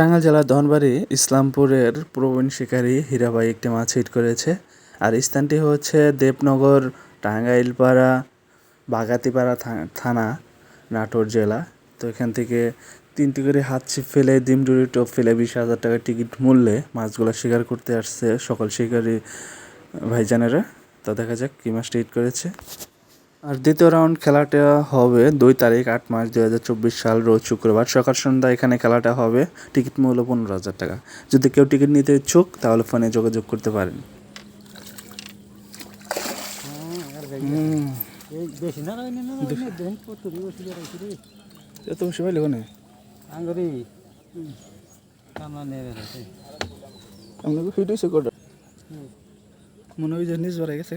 টাঙ্গাইল জেলার ধনবাড়ি ইসলামপুরের প্রবীণ শিকারী হীরাবাই একটি মাছ হিট করেছে। আর স্থানটি হচ্ছে দেবনগর, টাঙ্গাইলপাড়া, বাগাতিপাড়া থানা, নাটোর জেলা। তো এখান থেকে তিনটি করে হাত ছিপ ফেলে ডিমডুরি টোপ ফেলে বিশ হাজার টাকা টিকিট মূল্যে মাছগুলো শিকার করতে আসছে সকল শিকারী ভাইজানেরা। তো দেখা যাক কী মাছটা হিট করেছে। আর দ্বিতীয় রাউন্ড খেলাটা হবে দুই তারিখ আট মার্চ দুই হাজার চব্বিশ সাল রোজ শুক্রবার। সকাল সন্ধ্যা এখানে খেলাটা হবে। টিকিট মূল্য পনেরো হাজার টাকা। যদি কেউ টিকিট নিতে ইচ্ছুক তাহলে ফোনে যোগাযোগ করতে পারেন। এত বেশি পাইলে কোনে? আঙ্গুরি। ফিট হয়েছে কটা? মনে হয় যে নিজ গেছে।